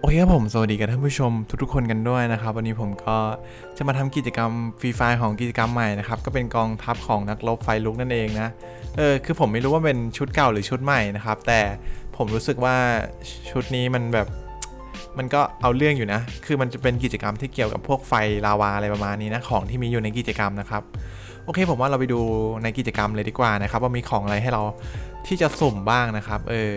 โอเคครับผม สวัสดีกับท่านผู้ชมทุกๆคนกันด้วยนะครับ วันนี้ผมก็จะมาทำกิจกรรมฟรีไฟของกิจกรรมใหม่นะครับ ก็เป็นกองทัพของนักรบไฟลุกนั่นเองนะ เออ คือผมไม่รู้ว่าเป็นชุดเก่าหรือชุดใหม่นะครับ แต่ผมรู้สึกว่าชุดนี้มันแบบมันก็เอาเรื่องอยู่นะ คือมันจะเป็นกิจกรรมที่เกี่ยวกับพวกไฟลาวาอะไรประมาณนี้นะ ของที่มีอยู่ในกิจกรรมนะครับ โอเค ผมว่าเราไปดูในกิจกรรมเลยดีกว่านะครับ ว่ามีของอะไรให้เราที่จะสุ่มบ้างนะครับ เออ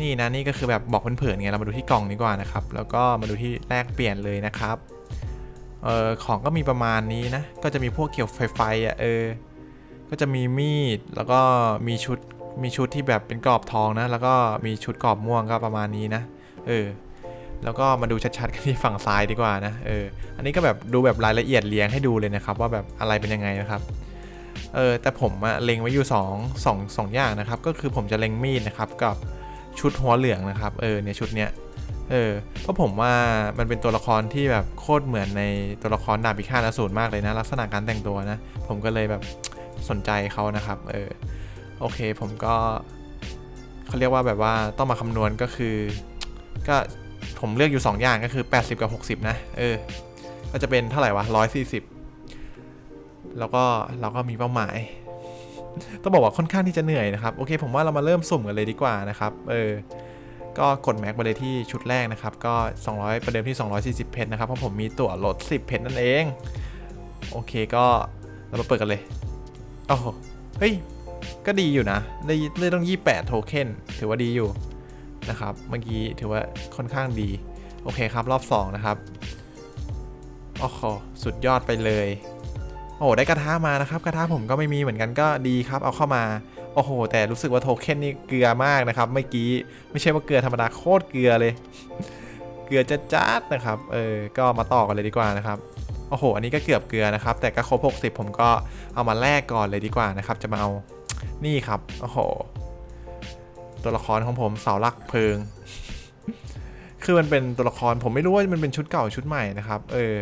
นี่นะนี่ก็คือแบบบอกเพื่อนๆไงเรามาดูที่กล่องดีกว่านะครับ แล้วก็มาดูที่แลกเปลี่ยนเลยนะครับเออของก็มีประมาณนี้นะ ก็จะมีพวกเกี่ยวไฟไฟอะเออ ก็จะมีมีดแล้วก็มีชุดมีชุดที่แบบเป็นกรอบทองนะ แล้วก็มีชุดกรอบม่วงก็ประมาณนี้นะเออแล้วก็มาดูชัดๆกันที่ฝั่งซ้ายดีกว่านะเอออันนี้ก็แบบดูแบบรายละเอียดเรียงให้ดูเลยนะครับ ว่าแบบอะไรเป็นยังไงนะครับเออแต่ผมอะเล็งไว้อยู่2 2 2อย่างนะครับ ก็คือผมจะเล็งมีดนะครับกับ ชุดหัวเหลืองนะครับเออเนี่ยชุดเนี้ยเออเพราะผมว่ามันเป็นตัวละครที่แบบโคตรเหมือนในตัวละครดาบพิฆาตอสูรมากเลยนะ ลักษณะการแต่งตัวนะ ผมก็เลยแบบสนใจเขานะครับเออโอเคผมก็เขาเรียกว่าแบบว่าต้องมาคำนวณก็คือ ก็ผมเลือกอยู่ 2 อย่างก็คือ 80 กับ 60 นะ เออ ก็จะเป็นเท่าไหร่วะ 140 แล้วก็เราก็มีเป้าหมาย ต้องบอกว่าค่อนข้างที่จะเหนื่อยนะครับ โอเค ผมว่าเรามาเริ่มสุ่มกันเลยดีกว่านะครับ เออ ก็กดแม็กไปเลยที่ชุดแรกนะครับ ก็ 200 ประเดิมที่ 240 เพชรนะครับ เพราะผมมีตั๋วลด 10 เพชรนั่นเอง โอเค ก็เรามาเปิดกันเลย โอ้โห เฮ้ย ก็ดีอยู่นะ ได้ได้ต้อง 28 โทเค็น ถือว่าดีอยู่นะครับ เมื่อกี้ถือว่าค่อนข้างดี โอเคครับ รอบ 2 นะครับ โอ้โห สุดยอดไปเลย อ้โหได้กระทะมานะครับ กระทะผมก็ไม่มีเหมือนกันก็ดีครับ เอาเข้ามา โอ้โห แต่รู้สึกว่าโทเค็นนี่เกลือมากนะครับ เมื่อกี้ไม่ใช่ว่าเกลือธรรมดาโคตรเกลือเลย เกลือจะจัดนะครับ เออ ก็มาต่อกันเลยดีกว่านะครับ โอ้โห อันนี้ก็เกือบเกลือนะครับ แต่ก็ครบ60 ผมก็เอามาแลกก่อนเลยดีกว่านะครับ จะมาเอา นี่ครับ โอ้โห ตัวละครของผมเสาหลักเพลิง คือมันเป็นตัวละครผมไม่รู้ว่ามันเป็นชุดเก่าชุดใหม่นะครับ เออ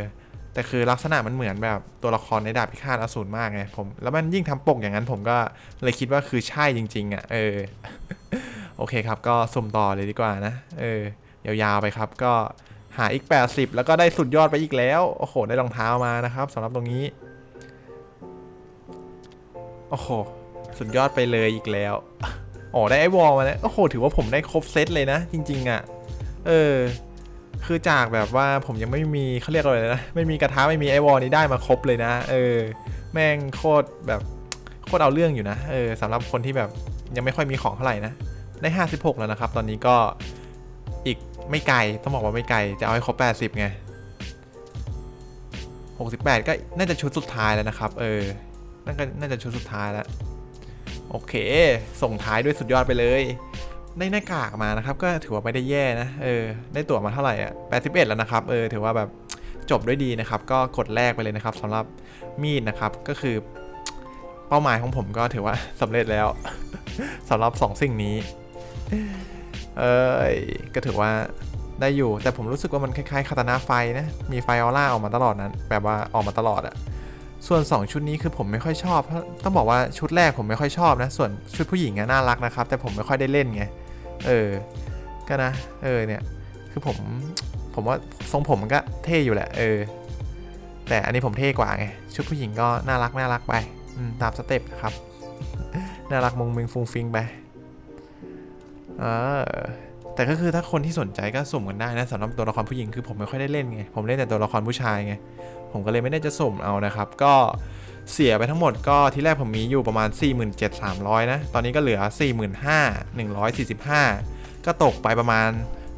แต่คือลักษณะมันเหมือนแบบตัวละครในดาบพิฆาตอสูรมากไงผมแล้วมันยิ่งทำปกอย่างนั้นผมก็เลยคิดว่าคือใช่จริง ๆอะเออโอเคครับ ก็สุ่มต่อเลยดีกว่านะเออยาวๆไปครับ ก็หาอีก 80 แล้วก็ได้สุดยอดไปอีกแล้วโอ้โหได้รองเท้ามานะครับสำหรับตรงนี้โอ้โหสุดยอดไปเลยอีกแล้วอ๋อได้ไอวอลมาแล้วโอ้โหถือว่าผมได้ครบเซตเลยนะ จริง ๆอะเออ คือจากแบบว่าผมยังไม่มีเขาเรียกอะไรนะ ไม่มีกระทะไม่มีไอวอลนี้ได้มาครบเลยนะ เออ แม่งโคตรแบบโคตรเอาเรื่องอยู่นะ เออสำหรับคนที่แบบยังไม่ค่อยมีของเท่าไหร่นะ ได้ 56 แล้วนะครับ ตอนนี้ก็อีกไม่ไกล ต้องบอกว่าไม่ไกล จะเอาให้ครบ 80 ไง 68 ก็น่าจะชุดสุดท้ายแล้วนะครับ เออน่าจะน่าจะชุดสุดท้ายแล้ว โอเค ส่งท้ายด้วยสุดยอดไปเลย ได้หน้ากากมานะครับ ก็ถือว่าไม่ได้แย่นะ เออ ได้ตั๋วมาเท่าไหร่อะ81 แล้วนะครับ เออ ถือว่าแบบจบด้วยดีนะครับ ก็กดแรกไปเลยนะครับสำหรับมีดนะครับ ก็คือ เป้าหมายของผมก็ถือว่าสำเร็จแล้วสำหรับสองสิ่งนี้ เอ้ยก็ถือว่าได้อยู่ แต่ผมรู้สึกว่ามันคล้ายๆคาตานาไฟนะ มีไฟออร่าออกมาตลอดนั้น แบบว่าออกมาตลอดอะส่วน 2 ชุดนี้คือผมไม่ค่อยชอบ ต้องบอกว่าชุดแรกผมไม่ค่อยชอบนะ ส่วนชุดผู้หญิงน่ารักนะครับ แต่ผมไม่ค่อยได้เล่นไง เออ ก็นะ เออเนี่ย คือผม ผมว่าทรงผมมันก็เท่อยู่แหละ เออ แต่อันนี้ผมเท่กว่าไง ชุดผู้หญิงก็น่ารักน่ารักไป ตามสเต็ปนะครับ น่ารักมงมิงฟุงฟิงไป เออ แต่ก็คือถ้าคนที่สนใจก็สุ่มกันได้นะสำหรับตัวละครผู้หญิงคือผมไม่ค่อยได้เล่นไง ผมเล่นแต่ตัวละครผู้ชายไง ผมก็เลยไม่ได้จะสุ่มเอานะครับ ก็ เสียไปทั้งหมดก็ที่แรกผมมีอยู่ประมาณ 47,300 นะ ตอนนี้ก็เหลือ 45,145 ก็ตกไปประมาณ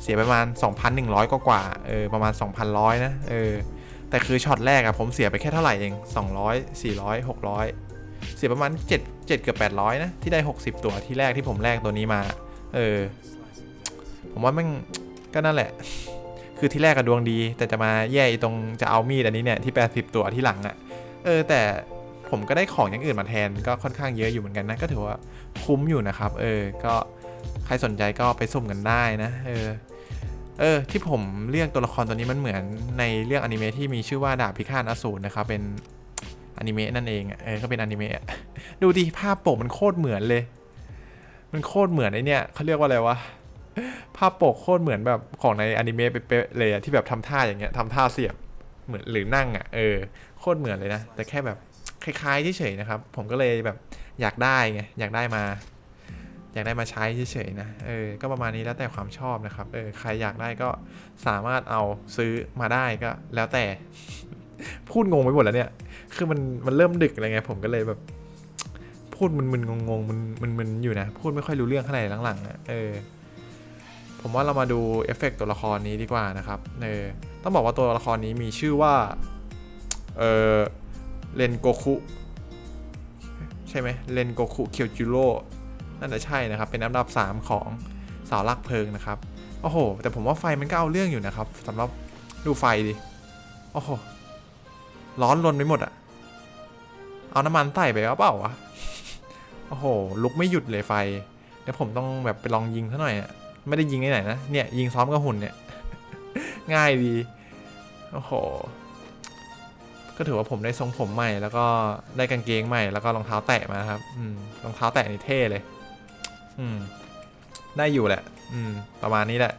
เสียไปประมาณ 2,100 กว่ากว่าๆเออประมาณ 2,100 นะเออแต่คือช็อตแรกอะผมเสียไปแค่เท่าไหร่เอง 200 400 600 เสียประมาณ 7 7 เกือบ 800 นะ ที่ได้ 60 ตัวที่แรกที่ผมแลกตัวนี้มา เออ ผมว่าม่งก็นั่นแหละ คือที่แรกก็ดวงดี แต่จะมาแย่ตรงจะเอามีดอันนี้เนี่ยที่ 80 ตัวที่หลังอะเออแต่ ผมก็ได้ของอย่างอื่นมาแทนก็ค่อนข้างเยอะอยู่เหมือนกันนะก็ถือว่าคุ้มอยู่นะครับ เออ ก็ใครสนใจก็ไปสุ่มกันได้นะ เออ เออ ที่ผมเรียกตัวละครตัวนี้มันเหมือนในเรื่องอนิเมะที่มีชื่อว่าดาบพิฆาตอสูรนะครับ เป็นอนิเมะนั่นเอง เออ ก็เป็นอนิเมะ ดูดิภาพปกมันโคตรเหมือนเลย มันโคตรเหมือนไอเนี่ยเขาเรียกว่าอะไรวะ ภาพปกโคตรเหมือนแบบของในอนิเมะเป๊ะๆเลยอะที่แบบทำท่าอย่างเงี้ยทำท่าเสียบ เหมือนหรือนั่งอะเออ โคตรเหมือนเลยนะ แต่แค่แบบ คล้ายๆเฉยๆนะครับ ผมก็เลยแบบอยากได้ไงอยากได้มา อยากได้มาใช้เฉยๆนะเออก็ประมาณนี้แล้วแต่ความชอบนะครับเออใครอยากได้ก็สามารถเอาซื้อมาได้ก็แล้วแต่ พูดงงไปหมดแล้วเนี่ย คือมันมันเริ่มดึกอะไรไง ผมก็เลยแบบ พูดมึนๆงงๆมันมันมันอยู่นะ พูดไม่ค่อยรู้เรื่องเท่าไหร่หลังๆอะเออผมว่าเรามาดูเอฟเฟกต์ตัวละครนี้ดีกว่านะครับ เออ ต้องบอกว่าตัวละครนี้มีชื่อว่า เออ เรนโกคุใช่ไหมเรนโกคุเคียวจิโร่น่าจะใช่นะครับ เป็นอันดับ 3 ของสาวลักเพลิงนะครับ โอ้โห แต่ผมว่าไฟมันก็เอาเรื่องอยู่นะครับสำหรับดูไฟดิ โอ้โห ร้อนรนไปหมดอะเอาน้ำมันใส่ไปเอาเปล่าวะ โอ้โห ลุกไม่หยุดเลยไฟ เดี๋ยวผมต้องแบบไปลองยิงซะหน่อยอะไม่ได้ยิงไหนนะ เนี่ยยิงซ้อมกับหุ่นเนี่ย ง่ายดี โอ้โห ก็ถือว่าผมได้ทรงผมใหม่ แล้วก็ได้กางเกงใหม่แล้วก็รองเท้าแตะมาครับอืมรองเท้าแตะนี่เท่เลย อืม ได้อยู่แหละ อืม ประมาณนี้แหละ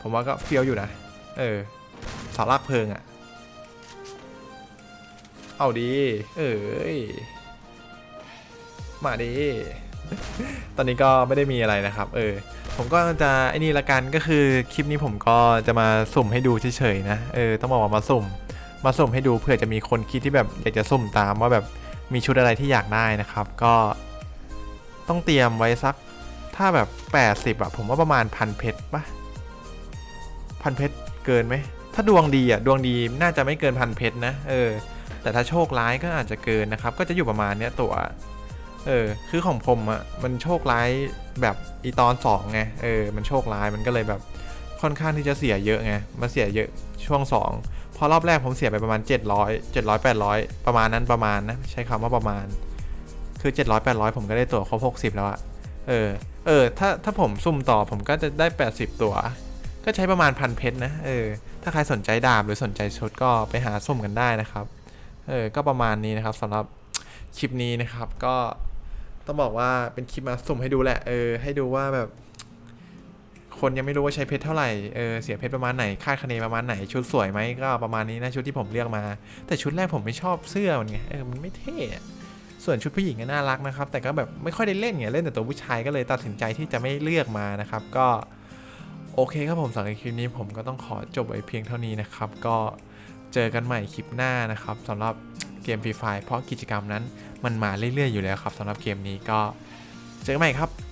ผมว่าก็เฟี้ยวอยู่นะ เออสาวลากเพลิงอะ เอาดี เอ้ย มาดี ตอนนี้ก็ไม่ได้มีอะไรนะครับ เออ ผมก็จะไอ้นี่ละกันก็คือคลิปนี้ผมก็จะมาสุ่มให้ดูเฉยๆนะ เออ ต้องบอกว่ามาสุ่ม มาสุ่มให้ดูเผื่อจะมีคนคิดที่แบบอยากจะสุ่มตามว่าแบบมีชุดอะไรที่อยากได้นะครับ ก็ต้องเตรียมไว้สักถ้าแบบ 80อะผมว่าประมาณพันเพชรปะพันเพชรเกินไหมถ้าดวงดีอะดวงดีน่าจะไม่เกินพันเพชรนะเออ แต่ถ้าโชคร้ายก็อาจจะเกินนะครับ ก็จะอยู่ประมาณเนี้ยตัวเออคือของผมอะ่ะมันโชคร้ายแบบอีตอนสองไงเออมันโชคร้ายมันก็เลยแบบค่อนข้างที่จะเสียเยอะไงมาเสียเยอะช่วงสอง พอรอบแรกผมเสียไปประมาณ 700 700 800 ประมาณนั้นประมาณนะใช้คำว่าประมาณ คือ 700 800 ผมก็ได้ตั๋วครบ 60 แล้วอะเออเออถ้าถ้าผมซุ่มต่อผมก็จะได้ 80 ตั๋วก็ใช้ประมาณพันเพชรนะเออถ้าใครสนใจดาบหรือสนใจชุดก็ไปหาสุ่มกันได้นะครับเออก็ประมาณนี้นะครับสำหรับคลิปนี้นะครับก็ต้องบอกว่าเป็นคลิปมาสุ่มให้ดูแหละเออให้ดูว่าแบบ คนยังไม่รู้ว่าใช้เพชรเท่าไหร่ เออเสียเพชรประมาณไหน คาดคะเนประมาณไหน ชุดสวยไหมก็ประมาณนี้นะชุดที่ผมเลือกมา แต่ชุดแรกผมไม่ชอบเสื้อมันไง เออมันไม่เท่ส่วนชุดผู้หญิงก็น่ารักนะครับ แต่ก็แบบไม่ค่อยได้เล่นไงเล่นแต่ตัวผู้ชายก็เลยตัดสินใจที่จะไม่เลือกมานะครับ ก็โอเคครับผมสำหรับคลิปนี้ผมก็ต้องขอจบไว้เพียงเท่านี้นะครับ ก็เจอกันใหม่คลิปหน้านะครับสำหรับเกมฟรีไฟเพราะกิจกรรมนั้นมันมาเรื่อยๆอยู่แล้วครับสำหรับเกมนี้ก็เจอกันใหม่ครับ